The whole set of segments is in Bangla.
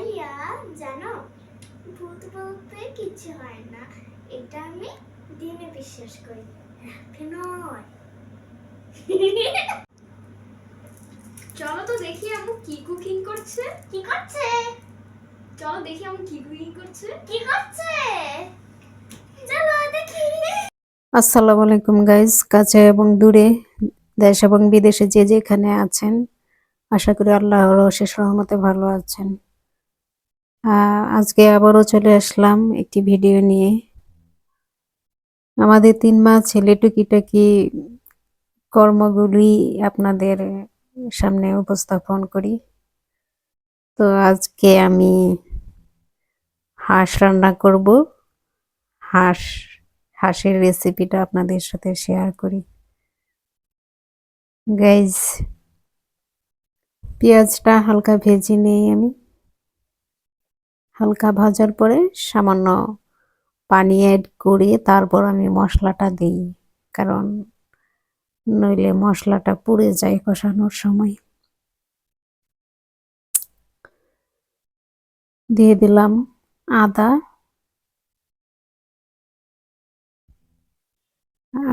আলিয়া জানো? ভূত বলতে কিছু হয় না। এটা আমি দিনে বিশ্বাস করি। রাতে নয়। চলো তো দেখি আমু কি কুকিং করছে। কি করছে? চলো দেখি আমু কি কুকিং করছে। কি করছে? চলো দেখি। আসসালামু আলাইকুম গাইজ কাছে এবং দূরে দেশ এবং বিদেশে যে যেখানে আছেন আশা করি আল্লাহর অশেষ রহমতে ভালো আছেন। আজকে আবারও চলে আসলাম একটি ভিডিও নিয়ে। আমাদের তিন মাস ছেলে টুকিটাকি কর্মগুলি আপনাদের সামনে উপস্থাপন করি। তো আজকে আমি হাঁস রান্না করব। হাঁস, হাঁসের রেসিপিটা আপনাদের সাথে শেয়ার করি। গাইজ, পেঁয়াজটা হালকা ভেজে নিই আমি। হালকা ভাজার পরে সামান্য পানি অ্যাড করে তারপর আমি মশলাটা দিই। কারণ নইলে মশলাটা পুড়ে যায় কষানোর সময়। দিয়ে দিলাম আদা।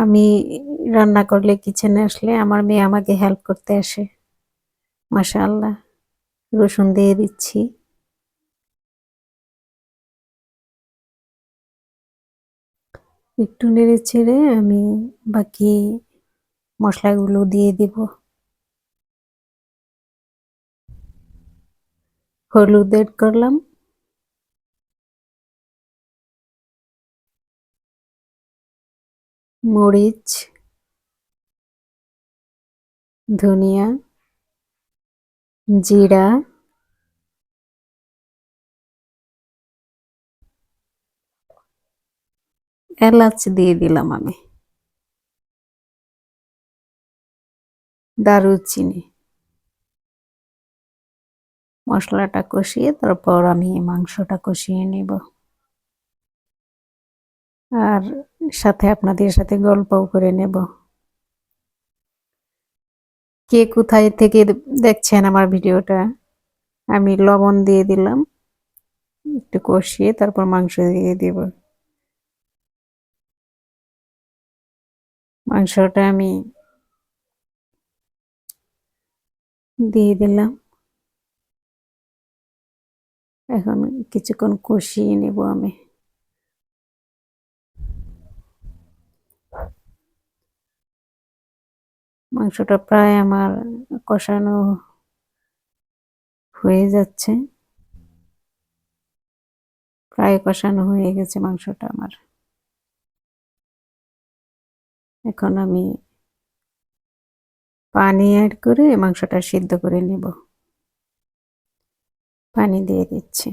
আমি রান্না করলে কিচেনে আসলে আমার মেয়ে আমাকে হেল্প করতে আসে। মাশাআল্লাহ, রসুন দিয়ে দিচ্ছি। একটু নেড়ে ছেড়ে আমি বাকি মশলাগুলো দিয়ে দিব। হলুদ এড করলাম। মরিচ ধনিয়া জিরা এলাচ দিয়ে দিলাম আমি। দারুচিনি। মশলাটা কষিয়ে তারপর আমি মাংসটা কষিয়ে নেব। আর সাথে আপনাদের সাথে গল্পও করে নেব। কে কোথায় থেকে দেখছেন আমার ভিডিওটা? আমি লবণ দিয়ে দিলাম। একটু কষিয়ে তারপর মাংস দিয়ে দিব। মাংসটা আমি দিয়ে দিলাম। এখন কিছুক্ষণ কষিয়ে নেব আমি। মাংসটা প্রায় আমার কষানো হয়ে যাচ্ছে। প্রায় কষানো হয়ে গেছে মাংসটা আমার। এখন আমি পানি অ্যাড করে মাংসটা সিদ্ধ করে নেব। পানি দিয়ে দিচ্ছি।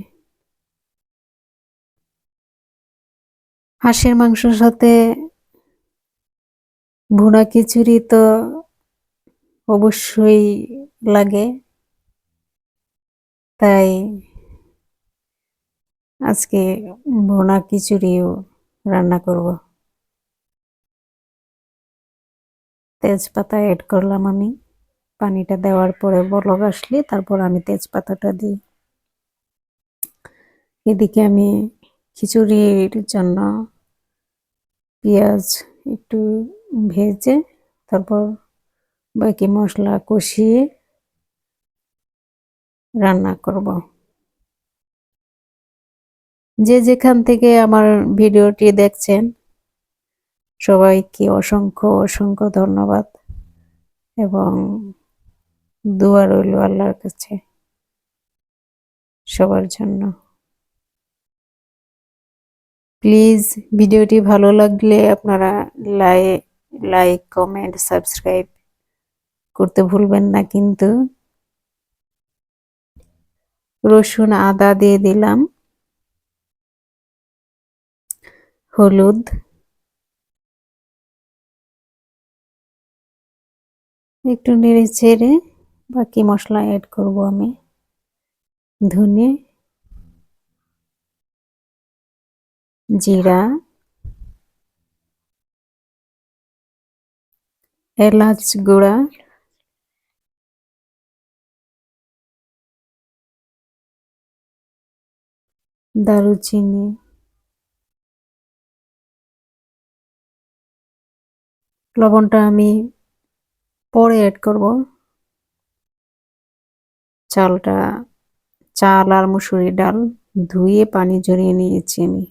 হাঁসের মাংসের সাথে ভুনা খিচুড়ি তো অবশ্যই লাগে। তাই আজকে ভুনা খিচুড়িও রান্না করব। তেজপাতা অ্যাড করলাম আমি। পানিটা দেওয়ার পরে বলক আসলে তারপর আমি তেজপাতাটা দিই। এদিকে আমি খিচুড়ির জন্য পেঁয়াজ একটু ভেজে তারপর বাকি মশলা কষিয়ে রান্না করব। যে যেখান থেকে আমার ভিডিওটি দেখছেন সবাইকে অসংখ্য অসংখ্য ধন্যবাদ এবং দোয়া রইল আল্লাহর কাছে সবার জন্য। প্লিজ ভিডিওটি ভালো লাগলে আপনারা লাইক লাইক কমেন্ট সাবস্ক্রাইব করতে ভুলবেন না কিন্তু রসুন আদা দিয়ে দিলাম, হলুদ একটু নেড়ে চেড়ে বাকি মশলা অ্যাড করব আমি। ধনে, জিরা, এলাচ গুঁড়া, দারুচিনি, লবণটা আমি পরে অ্যাড করব। চালটা, চাল আর মুসুরি ডাল ধুয়ে পানি ঝরিয়ে নিয়েছি আমি।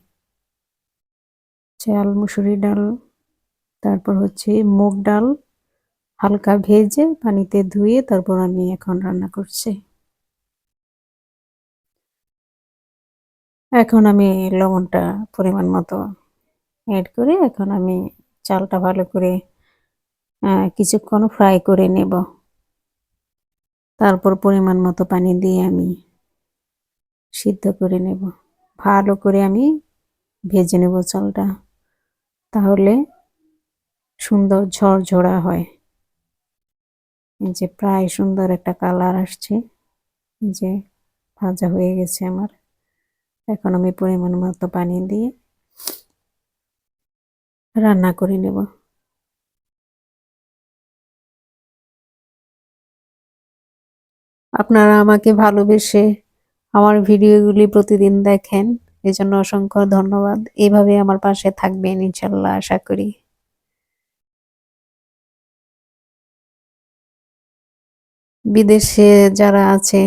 চাল মুসুরি ডাল, তারপর হচ্ছে মুগ ডাল হালকা ভেজে পানিতে ধুয়ে তারপর আমি এখন রান্না করছি। এখন আমি লবণটা পরিমাণ মতো অ্যাড করে এখন আমি চালটা ভালো করে কিছুক্ষণ ফ্রাই করে নেব। তারপর পরিমাণ মতো পানি দিয়ে আমি সিদ্ধ করে নেব। ভালো করে আমি ভেজে নেব চালটা। তাহলে সুন্দর ঝরঝরা হয়। যে প্রায় সুন্দর একটা কালার আসছে। যে ভাজা হয়ে গেছে আমার। এখন আমি পরিমাণ মতো পানি দিয়ে রান্না করে নেব। আপনারা আমাকে ভালোবেসে আমার ভিডিওগুলি প্রতিদিন দেখেন, এজন্য অসংখ্য ধন্যবাদ। এভাবে আমার পাশে থাকবেন, ইনশাল্লাহ আশা করি। বিদেশে যারা আছে,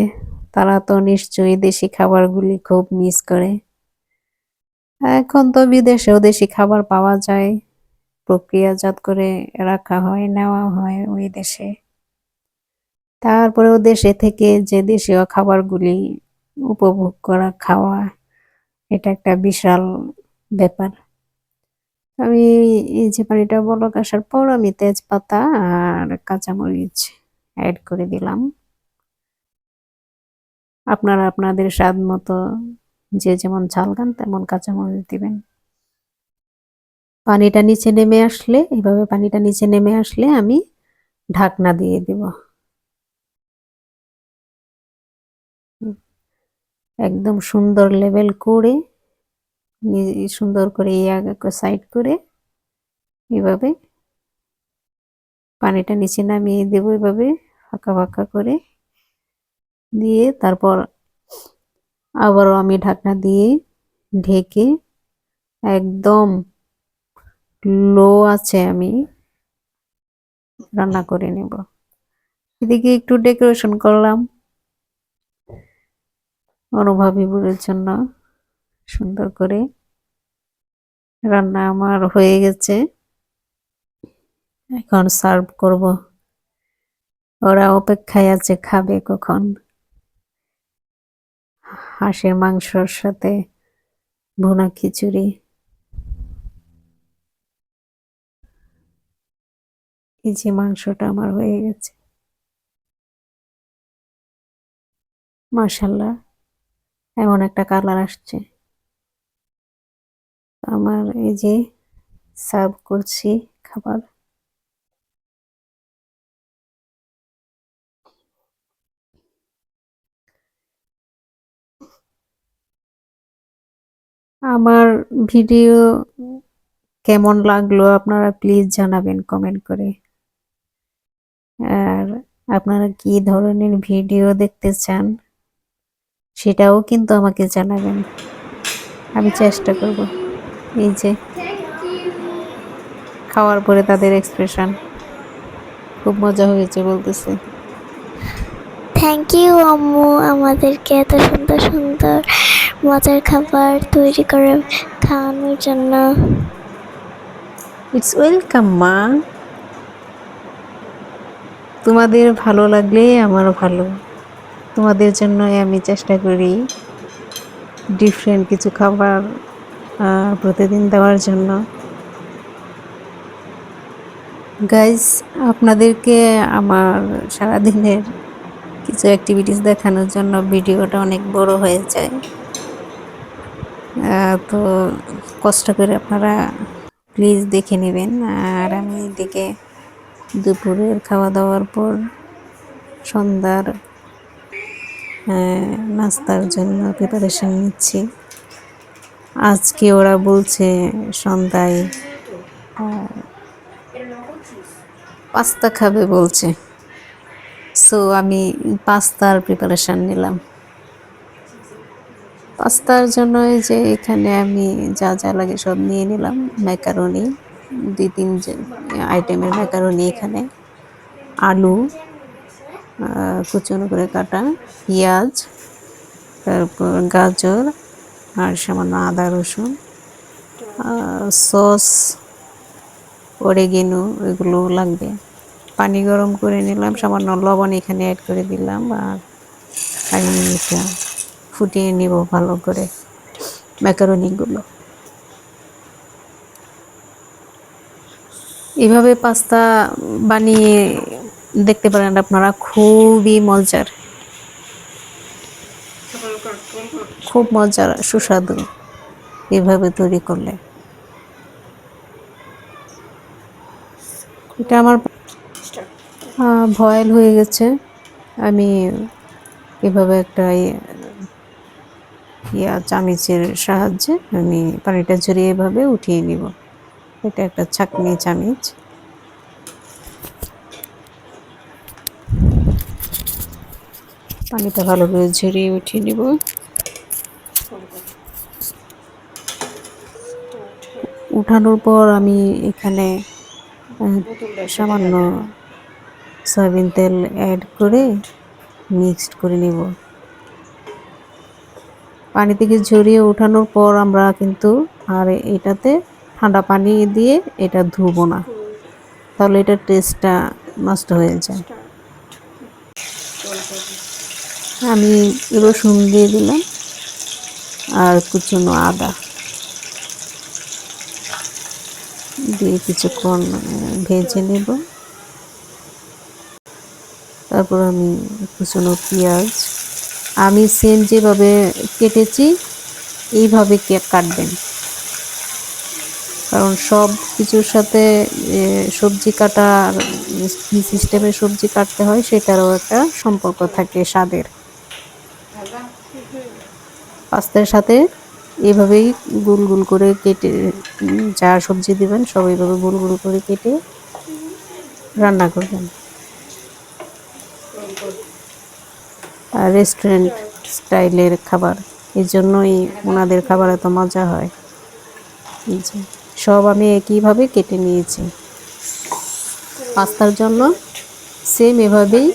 তারা তো নিশ্চয়ই দেশি খাবারগুলি খুব মিস করে। এখন তো বিদেশেও দেশি খাবার পাওয়া যায়, প্রক্রিয়াজাত করে রাখা হয়, নেওয়া হয় ওই দেশে। তারপরেও দেশে থেকে যে দেশীয় খাবারগুলি উপভোগ করা, খাওয়া, এটা একটা বিশাল ব্যাপার। আমি এই যে পানিটা বলক আসার পর আমি তেজপাতা আর কাঁচামরিচ অ্যাড করে দিলাম। আপনারা আপনাদের স্বাদ মতো যে যেমন ঝাল খান তেমন কাঁচামরিচ দিবেন। পানিটা নিচে নেমে আসলে, এভাবে পানিটা নিচে নেমে আসলে আমি ঢাকনা দিয়ে দিব। একদম সুন্দর লেভেল করে সুন্দর করে সাইড করে এভাবে পানিটা নিচে নামিয়ে দেব এভাবে ফাঁকা ফাঁকা করে দিয়ে তারপর আবারও আমি ঢাকনা দিয়ে ঢেকে একদম লো আছে আমি রান্না করে নেব। এদিকে একটু ডেকোরেশন করলাম। অনুভবী বুড়ির জন্য সুন্দর করে রান্না আমার হয়ে গেছে। এখন সার্ভ করব। ওরা অপেক্ষায় আছে, খাবে কখন? হাঁসের মাংসর সাথে ভুনা খিচুড়ি। এই যে মাংসটা আমার হয়ে গেছে। মার্শাল্লাহ এমন একটা কালার আসছে। আমার এই যে সার্ভ করছি খাবার। আমার ভিডিও কেমন লাগল আপনারা প্লিজ জানাবেন কমেন্ট করে। আর আপনারা কি ধরনের ভিডিও দেখতে চান সেটাও কিন্তু আমাকে জানাবেন। আমি চেষ্টা করব। এই যে খাওয়ার পরে তাদের এক্সপ্রেশন খুব মজা হয়েছে বলতেছে। থ্যাংক ইউ আম্মু। আমাদেরকে এত সুন্দর সুন্দর মজার খাবার তৈরি করে খাওয়ানোর জন্য। ইটস ওয়েলকাম মা। তোমাদের ভালো লাগলে আমারও ভালো। তোমাদের জন্যই আমি চেষ্টা করি ডিফারেন্ট কিছু খাবার প্রতিদিন দেওয়ার জন্য। গাইজ আপনাদেরকে আমার সারাদিনের কিছু অ্যাক্টিভিটিস দেখানোর জন্য ভিডিওটা অনেক বড় হয়ে যায়। তো কষ্ট করে আপনারা প্লিজ দেখে নেবেন। আর আমি এদিকে দুপুরের খাওয়া দাওয়ার পর সন্ধ্যার নাস্তার জন্য প্রিপারেশন নিচ্ছি। আজকে ওরা বলছে সন্ধ্যায় পাস্তা খাবে বলছে। সো আমি পাস্তার প্রিপারেশন নিলাম। পাস্তার জন্য যে এখানে আমি যা যা লাগে সব নিয়ে নিলাম। ম্যাকারনি দুই তিন আইটেমের ম্যাকারনি এখানে, আলু কুচনো করে কাটা পেঁয়াজ, তারপর গাজর আর সামান্য আদা, রসুন সস, অরেগেনো, এগুলো লাগবে। পানি গরম করে নিলাম, সামান্য লবণ এখানে অ্যাড করে দিলাম আর আমি এটা ফুটিয়ে নিব ভালো করে ম্যাকারনিগুলো। এভাবে পাস্তা বানিয়ে দেখতে পারেন আপনারা, খুবই মজার। খুব মজার, সুস্বাদু, এভাবে তৈরি করলে। এটা আমার ভয়েল হয়ে গেছে। আমি এভাবে একটা ইয়ে- চামিচের সাহায্যে আমি পানিটা ঝরিয়ে এভাবে উঠিয়ে নিব। এটা একটা ছাকনি চামিচ। পানিটা ভালো করে ঝরিয়ে উঠিয়ে নিব। উঠানোর পর আমি এখানে সামান্য সয়াবিন তেল অ্যাড করে মিক্সড করে নিব। পানি থেকে ঝরিয়ে ওঠানোর পর আমরা কিন্তু আর এটাতে ঠান্ডা পানি দিয়ে এটা ধুবো না। তাহলে এটার টেস্টটা নষ্ট হয়ে যায়। আমি রসুন দিয়ে দিলাম আর কুচনো আদা। দিয়ে কিছুক্ষণ ভেজে নেব। তারপর আমি কুচনো পেঁয়াজ। আমি সেম যেভাবে কেটেছি, এইভাবে কাটবেন। কারণ সব কিছুর সাথে সবজি কাটার কী সিস্টেমে সবজি কাটতে হয়, সেটারও একটা সম্পর্ক থাকে স্বাদের। পাস্তার সাথে এভাবেই গোল গোল করে কেটে যা সবজি দেবেন সব এইভাবে গোল গোল করে কেটে রান্না করবেন। আর রেস্টুরেন্ট স্টাইলের খাবার এই জন্যই ওনাদের খাবার এত মজা হয়। সব আমি একইভাবে কেটে নিয়েছি। পাস্তার জন্য সেম এভাবেই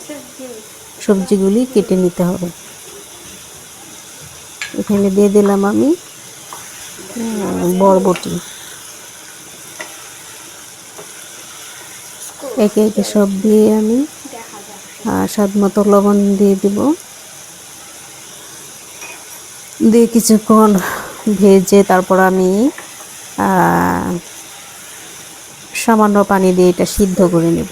সবজিগুলি কেটে নিতে হবে। এখানে দিয়ে দিলাম আমি বরবটি। একে একে সব দিয়ে আমি স্বাদ মতো লবণ দিয়ে দিব। দিয়ে কিছুক্ষণ ভেজে তারপর আমি সামান্য পানি দিয়ে এটা সিদ্ধ করে নেব।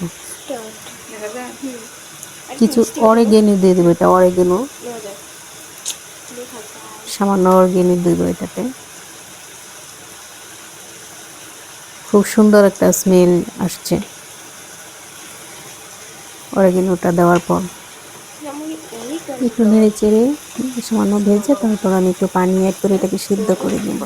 কিছু অরেগেনো দিয়ে দেবো এটা অরেগেনো সামান্য অর্গেনিক দেবো এটাতে খুব সুন্দর একটা স্মেল আসছে অরেগেনোটা দেওয়ার পর। একটু নেড়ে চেড়ে সামান্য ভেজে তারপর আমি একটু পানি অ্যাড করে এটাকে সিদ্ধ করে নেব।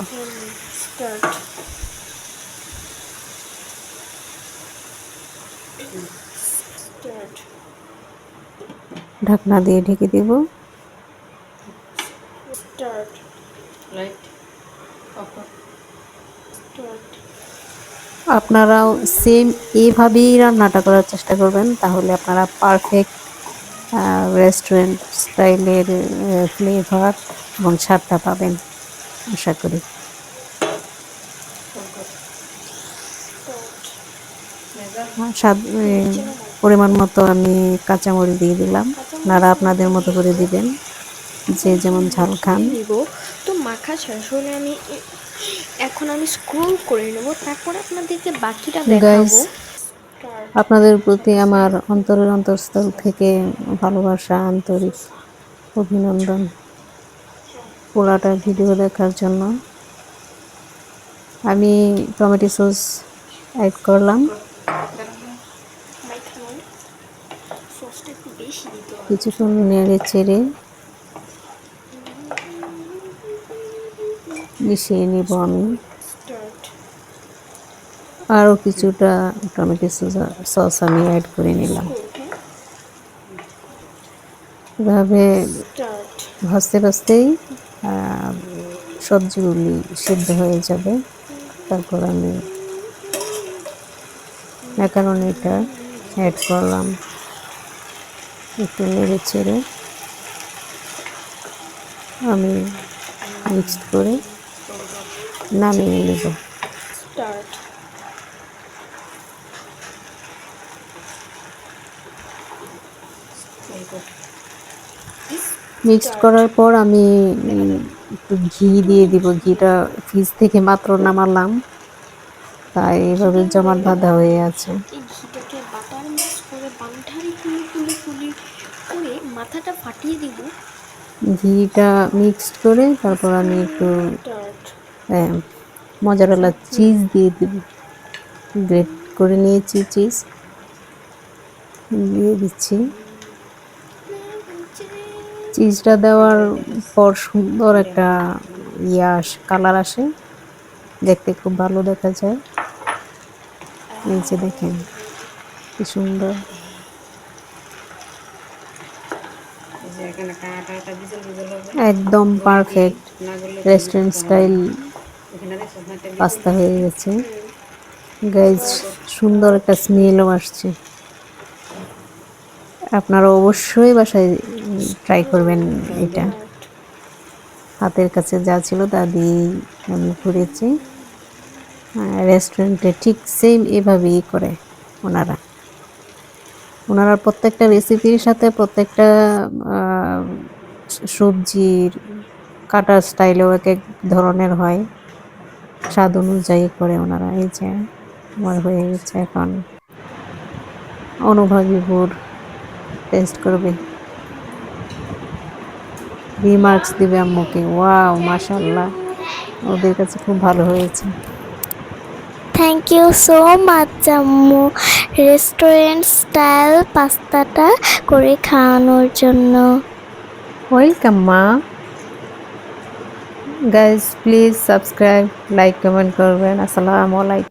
ঢাকনা দিয়ে ঢেকে দেব। আপনারাও সেম এইভাবেই রান্নাটা করার চেষ্টা করবেন তাহলে আপনারা পারফেক্ট রেস্টুরেন্ট স্টাইলের ফ্লেভার এবং স্বাদটা পাবেন আশা করি। আর স্বাদ পরিমাণ মতো আমি কাঁচামরিচ দিয়ে দিলাম। আপনারা আপনাদের মতো করে দিবেন। যে যেমন ঝাল খান। তো মাখা শেষ হলে আমি এখন আমি স্ক্রোল করে নেব তারপর আপনাদেরকে বাকিটা দেখাবো। আপনাদের প্রতি আমার অন্তরের অন্তঃস্থল থেকে ভালোবাসা আন্তরিক অভিনন্দন। পুরাটা ভিডিও দেখার জন্য। আমি টমেটো সস অ্যাড করলাম। কিছুক্ষণ নেড়ে চেড়ে মিশিয়ে নিব আমি। আরও কিছুটা টমেটো সস আমি অ্যাড করে নিলাম। এভাবে ভাজতে ভাজতেই সবজিগুলি সিদ্ধ হয়ে যাবে। তারপর আমি ম্যাকারনিটা অ্যাড করলাম। একটু নেড়ে ছেড়ে আমি মিক্সড করে নামিয়ে নেব। স্টার্ট মিক্সড করার পর আমি একটু ঘি দিয়ে দিব। ঘিটা ফ্রিজ থেকে মাত্র নামালাম। তাই এভাবে জমাট বাঁধা হয়ে আছে। ঘিটাকে বাটার মিক্স করে বান্ধারি তুলি তুলি তুলি করে মাথাটা ফাটিয়ে দিব। ঘিটা মিক্সড করে তারপর আমি একটু মজারেলা চিজ দিয়ে দিব। গ্রেট করে নিয়েছি চিজ দিয়ে দিচ্ছি। চিজটা দেওয়ার পর সুন্দর একটা ইয়ে আসে কালার আসে। দেখতে খুব ভালো দেখা যায়। নিচে দেখেন কি সুন্দর। একদম পারফেক্ট রেস্টুরেন্ট স্টাইল পাস্তা হয়ে গেছে। গাইজ সুন্দর একটা স্মেলও আসছে। আপনারা অবশ্যই বাসায় ট্রাই করবেন এটা। হাতের কাছে যা ছিল তা দিয়েই আমি করেছি রেস্টুরেন্টে ঠিক সেম এভাবেই করে ওনারা। ওনারা প্রত্যেকটা রেসিপির সাথে প্রত্যেকটা সবজির কাটার স্টাইলেও এক এক ধরনের হয়। স্বাদ অনুযায়ী করে ওনারা এই যে আমার হয়ে গেছে এখন। অনুভবী গুড় টেস্ট করবে। রিমার্কস দিবে আম্মুকে। ওয়াও মাশাল্লাহ ওদের কাছে খুব ভালো হয়েছে। থ্যাংক ইউ সো মাচ আম্মু। রেস্টুরেন্ট স্টাইল পাস্তাটা করে খাওয়ানোর জন্য। ওয়েলকাম মা। Guys please subscribe like comment করবেন আসসালামু আলাইকুম